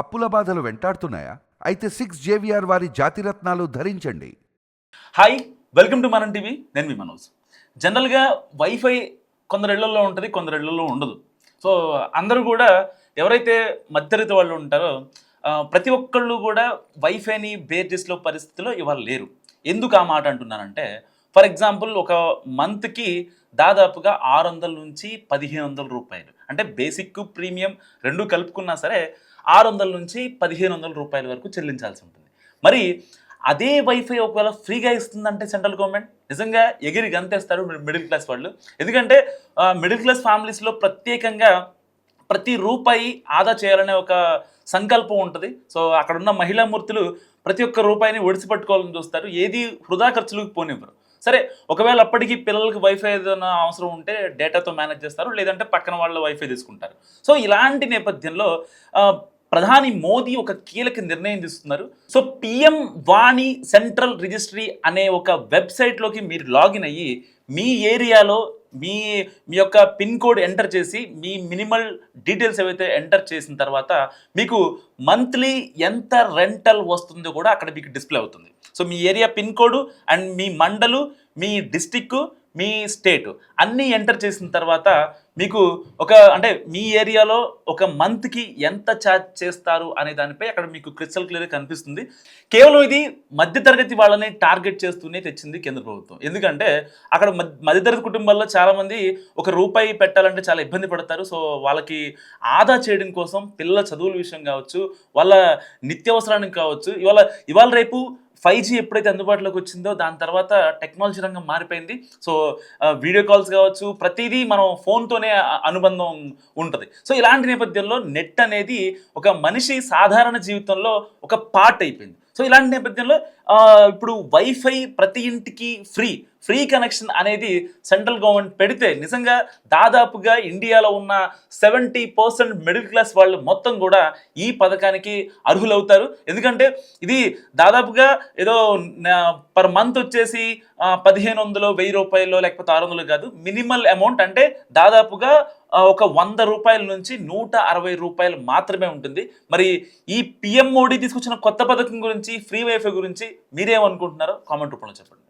అప్పుల బాధలు వెంటాడుతున్నాయా? అయితే సిక్స్ జేవిఆర్ వారి జాతిరత్నాలు ధరించండి. Hi welcome to Manam TV నేను మీ మనోజ్. జనరల్గా వైఫై కొందరు ఇళ్ళలో ఉంటుంది కొందరు ఇళ్ళలో ఉండదు. సో అందరూ కూడా ఎవరైతే మధ్యతరగతి వాళ్ళు ఉంటారో ప్రతి ఒక్కళ్ళు కూడా వైఫైని బేర్ చేసిన పరిస్థితిలో ఇవాళ లేరు. ఎందుకు ఆ మాట అంటున్నానంటే ఫర్ ఎగ్జాంపుల్ ఒక మంత్కి దాదాపుగా ఆరు వందల నుంచి పదిహేను వందల రూపాయలు. అంటే బేసిక్ ప్రీమియం రెండు కలుపుకున్నా సరే ఆరు వందల నుంచి పదిహేను వందల రూపాయల వరకు చెల్లించాల్సి ఉంటుంది. మరి అదే వైఫై ఒకవేళ ఫ్రీగా ఇస్తుందంటే సెంట్రల్ గవర్నమెంట్? నిజంగా ఎగిరి గంతేస్తారు మిడిల్ క్లాస్ వాళ్ళు. ఎందుకంటే మిడిల్ క్లాస్ ఫ్యామిలీస్లో ప్రత్యేకంగా ప్రతి రూపాయి ఆదా చేయాలనే ఒక సంకల్పం ఉంటుంది. సో అక్కడ ఉన్న మహిళా మూర్తులు ప్రతి ఒక్క రూపాయిని ఒడిసి పట్టుకోవాలని చూస్తారు. ఏది వృధా ఖర్చులకు పోనివ్వరు. సరే ఒకవేళ అప్పటికి పిల్లలకి వైఫై ఏదైనా అవసరం ఉంటే డేటాతో మేనేజ్ చేస్తారు లేదంటే పక్కన వాళ్ళ వైఫై తీసుకుంటారు. సో ఇలాంటి నేపథ్యంలో ప్రధాని మోదీ ఒక కీలక నిర్ణయం తీసుకున్నారు సో పిఎం వాణి సెంట్రల్ రిజిస్ట్రీ అనే ఒక వెబ్సైట్లోకి మీరు లాగిన్ అయ్యి మీ ఏరియాలో మీ మీ యొక్క పిన్ కోడ్ ఎంటర్ చేసి మీ మినిమల్ డీటెయిల్స్ ఏవైతే ఎంటర్ చేసిన తర్వాత మీకు మంత్లీ ఎంత రెంటల్ వస్తుందో కూడా అక్కడ మీకు డిస్ప్లే అవుతుంది. సో మీ ఏరియా పిన్ కోడ్ అండ్ మీ మండలు మీ డిస్టిక్ మీ స్టేట్ అన్నీ ఎంటర్ చేసిన తర్వాత మీకు ఒక అంటే మీ ఏరియాలో ఒక మంత్కి ఎంత ఛార్జ్ చేస్తారు అనే దానిపై అక్కడ మీకు క్రిస్టల్ క్లియర్ కనిపిస్తుంది. కేవలం ఇది మధ్యతరగతి వాళ్ళని టార్గెట్ చేస్తూనే తెచ్చింది కేంద్ర ప్రభుత్వం. ఎందుకంటే అక్కడ మధ్యతరగతి కుటుంబాల్లో చాలామంది ఒక రూపాయి పెట్టాలంటే చాలా ఇబ్బంది పడతారు. సో వాళ్ళకి ఆదా చేయడం కోసం పిల్లల చదువుల విషయం కావచ్చు వాళ్ళ నిత్యావసరానికి కావచ్చు ఇవాళ ఇవాళ రేపు ఫైవ్ జీ ఎప్పుడైతే అందుబాటులోకి వచ్చిందో దాని తర్వాత టెక్నాలజీ రంగం మారిపోయింది. సో వీడియో కాల్స్ కావచ్చు ప్రతిదీ మనం ఫోన్తోనే అనుబంధం ఉంటుంది. సో ఇలాంటి నేపథ్యంలో నెట్ అనేది ఒక మనిషి సాధారణ జీవితంలో ఒక పార్ట్ అయిపోయింది. సో ఇలాంటి నేపథ్యంలో ఇప్పుడు వైఫై ప్రతి ఇంటికి ఫ్రీ ఫ్రీ కనెక్షన్ అనేది సెంట్రల్ గవర్నమెంట్ పెడితే నిజంగా దాదాపుగా ఇండియాలో ఉన్న సెవెంటీ పర్సెంట్ మిడిల్ క్లాస్ వాళ్ళు మొత్తం కూడా ఈ పథకానికి అర్హులవుతారు. ఎందుకంటే ఇది దాదాపుగా ఏదో పర్ మంత్ వచ్చేసి పదిహేను వందలు వెయ్యి రూపాయలు లేకపోతే ఆరు వందలు కాదు మినిమల్ అమౌంట్ అంటే దాదాపుగా ఒక వంద రూపాయల నుంచి నూట అరవై రూపాయలు మాత్రమే ఉంటుంది. మరి ఈ పిఎం మోడీ తీసుకొచ్చిన కొత్త పథకం గురించి ఫ్రీ వైఫై గురించి మీరేమనుకుంటున్నారో కామెంట్ రూపంలో చెప్పండి.